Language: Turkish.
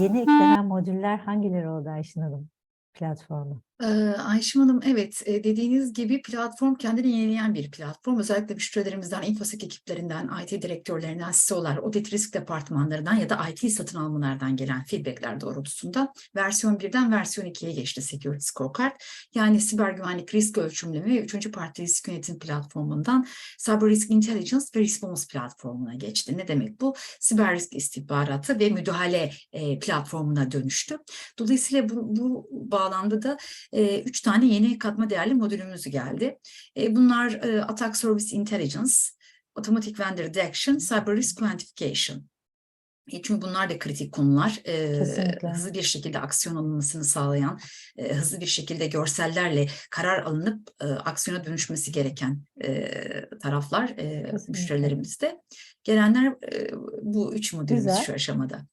yeni eklenen modüller hangileri oldu Ayşin Hanım platforma? Eee, Ayşem Hanım, evet, eee, dediğiniz gibi platform kendini yenileyen bir platform. Özellikle müşterilerimizden, infosec ekiplerinden, IT direktörlerinden, CISO'lar, audit risk departmanlarından ya da IT satın almalardan gelen feedbackler doğrultusunda versiyon 1'den versiyon 2'ye geçti Security Scorecard. Yani siber güvenlik risk ölçümleme ve üçüncü parti risk yönetim platformundan Cyber Risk Intelligence ve Response platformuna geçti. Ne demek bu? Siber risk istihbaratı ve müdahale platformuna dönüştü. Dolayısıyla bu, bu bağlamda da e, üç tane yeni katma değerli modülümüz geldi. E, bunlar e, Attack Service Intelligence, Automatic Vendor Detection, Cyber Risk Quantification. E, çünkü bunlar da kritik konular. E, Kesinlikle. hızlı bir şekilde aksiyon alınmasını sağlayan, e, hızlı bir şekilde görsellerle karar alınıp aksiyona dönüşmesi gereken e, taraflar e, Kesinlikle. müşterilerimizde. Gelenler bu üç modülümüz Güzel. şu aşamada.